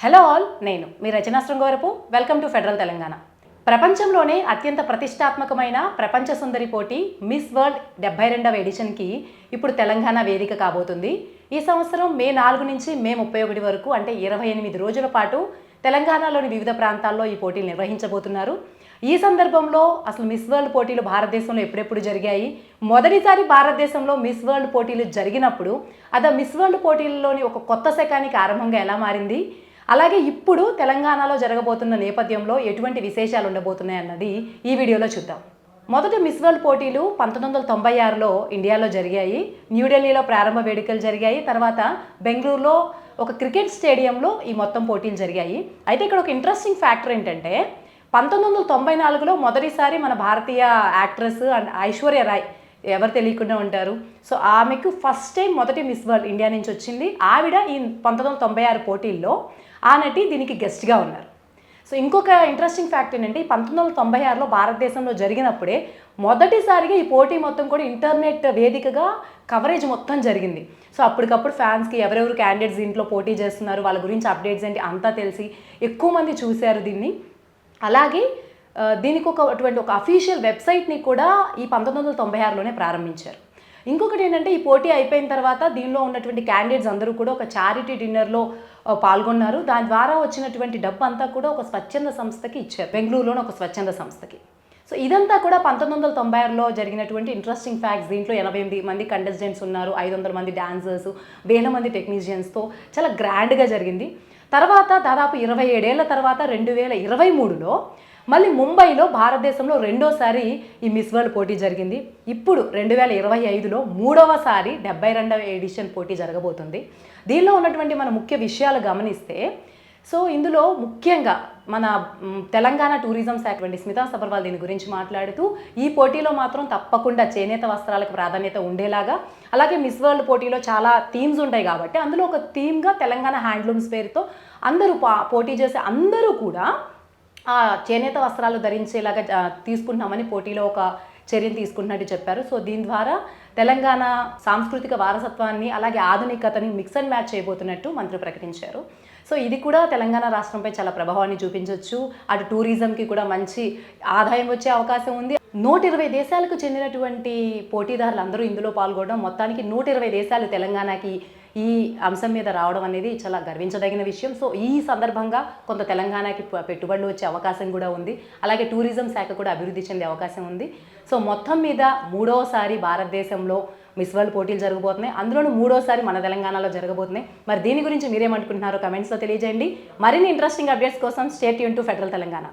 Hello all నేను మీ Rachana Sringavarapu. Welcome to federal Telangana. ప్రపంచంలోనే అత్యంత ప్రతిష్టాత్మకమైన ప్రపంచ సుందరి పోటీ మిస్ వరల్డ్ డెబ్బై రెండవ ఎడిషన్కి ఇప్పుడు తెలంగాణ వేదిక కాబోతుంది. ఈ సంవత్సరం మే నాలుగు నుంచి మే ముప్పై ఒకటి వరకు అంటే ఇరవై ఎనిమిది రోజుల పాటు తెలంగాణలోని వివిధ ప్రాంతాల్లో ఈ పోటీలు నిర్వహించబోతున్నారు. ఈ సందర్భంలో అసలు మిస్ వరల్డ్ పోటీలు భారతదేశంలో ఎప్పుడెప్పుడు జరిగాయి? మొదటిసారి భారతదేశంలో మిస్ వరల్డ్ పోటీలు జరిగినప్పుడు అది మిస్ వరల్డ్ పోటీలలోని ఒక కొత్త శకానికి ఆరంభంగా ఎలా మారింది? అలాగే ఇప్పుడు తెలంగాణలో జరగబోతున్న నేపథ్యంలో ఎటువంటి విశేషాలు ఉండబోతున్నాయి అన్నది ఈ వీడియోలో చూద్దాం. మొదటి మిస్ వరల్డ్ పోటీలు పంతొమ్మిది వందల తొంభై ఆరులో ఇండియాలో జరిగాయి. న్యూఢిల్లీలో ప్రారంభ వేడుకలు జరిగాయి. తర్వాత బెంగళూరులో ఒక క్రికెట్ స్టేడియంలో ఈ మొత్తం పోటీలు జరిగాయి. అయితే ఇక్కడ ఒక ఇంట్రెస్టింగ్ ఫ్యాక్టర్ ఏంటంటే పంతొమ్మిది వందల తొంభై నాలుగులో మొదటిసారి మన భారతీయ యాక్ట్రెస్ అండ్ ఐశ్వర్య రాయ్ ఎవరు తెలియకుండా ఉంటారు. సో ఆమెకు ఫస్ట్ టైం మొదటి మిస్ వరల్డ్ ఇండియా నుంచి వచ్చింది. ఆవిడ ఈ పంతొమ్మిది వందల తొంభై ఆరు పోటీల్లో ఆ నటి దీనికి గెస్ట్గా ఉన్నారు. సో ఇంకొక ఇంట్రెస్టింగ్ ఫ్యాక్ట్ ఏంటంటే ఈ పంతొమ్మిది వందల తొంభై ఆరులో భారతదేశంలో జరిగినప్పుడే మొదటిసారిగా ఈ పోటీ మొత్తం కూడా ఇంటర్నెట్ వేదికగా కవరేజ్ మొత్తం జరిగింది. సో అప్పటికప్పుడు ఫ్యాన్స్కి ఎవరెవరు క్యాండిడేట్స్ దీంట్లో పోటీ చేస్తున్నారు వాళ్ళ గురించి అప్డేట్స్ ఏంటి అంతా తెలిసి ఎక్కువ మంది చూశారు దీన్ని. అలాగే దీనికి ఒక అటువంటి ఒక అఫీషియల్ వెబ్సైట్ని కూడా ఈ పంతొమ్మిది వందల తొంభై ఆరులోనే ప్రారంభించారు. ఇంకొకటి ఏంటంటే ఈ పోటీ అయిపోయిన తర్వాత దీనిలో ఉన్నటువంటి క్యాండిడేట్స్ అందరూ కూడా ఒక చారిటీ డిన్నర్లో పాల్గొన్నారు. దాని ద్వారా వచ్చినటువంటి డబ్బు అంతా కూడా ఒక స్వచ్ఛంద సంస్థకి ఇచ్చారు. బెంగళూరులోని ఒక స్వచ్ఛంద సంస్థకి. సో ఇదంతా కూడా పంతొమ్మిది వందల తొంభై ఆరులో జరిగినటువంటి ఇంట్రెస్టింగ్ ఫ్యాక్ట్స్ దీంట్లో ఎనభై ఎనిమిది మంది కంటెస్టెంట్స్ ఉన్నారు. ఐదు వందల మంది డాన్సర్స్ వేల మంది టెక్నీషియన్స్తో చాలా గ్రాండ్గా జరిగింది. తర్వాత దాదాపు ఇరవై ఏడేళ్ళ తర్వాత రెండు వేల ఇరవై మూడులో మళ్ళీ ముంబైలో భారతదేశంలో రెండోసారి ఈ మిస్ వరల్డ్ పోటీ జరిగింది. ఇప్పుడు రెండు వేల ఇరవై ఐదులో మూడవసారి డెబ్బై రెండవ ఎడిషన్ పోటీ జరగబోతుంది. దీనిలో ఉన్నటువంటి మన ముఖ్య విషయాలు గమనిస్తే సో ఇందులో ముఖ్యంగా మన తెలంగాణ టూరిజం శాఖ వంటి స్మితా సబర్వాల్ దీని గురించి మాట్లాడుతూ ఈ పోటీలో మాత్రం తప్పకుండా చేనేత వస్త్రాలకు ప్రాధాన్యత ఉండేలాగా అలాగే మిస్ వరల్డ్ పోటీలో చాలా థీమ్స్ ఉంటాయి కాబట్టి అందులో ఒక థీమ్గా తెలంగాణ హ్యాండ్లూమ్స్ పేరుతో అందరూ పా- పోటీ చేసే అందరూ కూడా ఆ చేనేత వస్త్రాలు ధరించేలాగా తీసుకుంటున్నామని పోటీలో ఒక చర్యను తీసుకుంటున్నట్టు చెప్పారు. సో దీని ద్వారా తెలంగాణ సాంస్కృతిక వారసత్వాన్ని అలాగే ఆధునికతని మిక్స్ అండ్ మ్యాచ్ చేయబోతున్నట్టు మంత్రి ప్రకటించారు. సో ఇది కూడా తెలంగాణ రాష్ట్రంపై చాలా ప్రభావాన్ని చూపించవచ్చు అటు టూరిజంకి కూడా మంచి ఆదాయం వచ్చే అవకాశం ఉంది. నూట ఇరవై దేశాలకు చెందినటువంటి పోటీదారులు అందరూ ఇందులో పాల్గొనడం మొత్తానికి నూట ఇరవై దేశాలు తెలంగాణకి ఈ అంశం మీద రావడం అనేది చాలా గర్వించదగిన విషయం. సో ఈ సందర్భంగా కొంత తెలంగాణకి పెట్టుబడులు వచ్చే అవకాశం కూడా ఉంది. అలాగే టూరిజం శాఖ కూడా అభివృద్ధి చెందే అవకాశం ఉంది. సో మొత్తం మీద మూడవసారి భారతదేశంలో మిస్ వరల్డ్ పోటీలు జరగబోతున్నాయి. అందులోనూ మూడోసారి మన తెలంగాణలో జరగబోతున్నాయి. మరి దీని గురించి మీరేమనుకుంటున్నారో కమెంట్స్లో తెలియజేయండి. మరిన్ని ఇంట్రెస్టింగ్ అప్డేట్స్ కోసం స్టేట్ యూన్ టు ఫెడరల్ తెలంగాణ.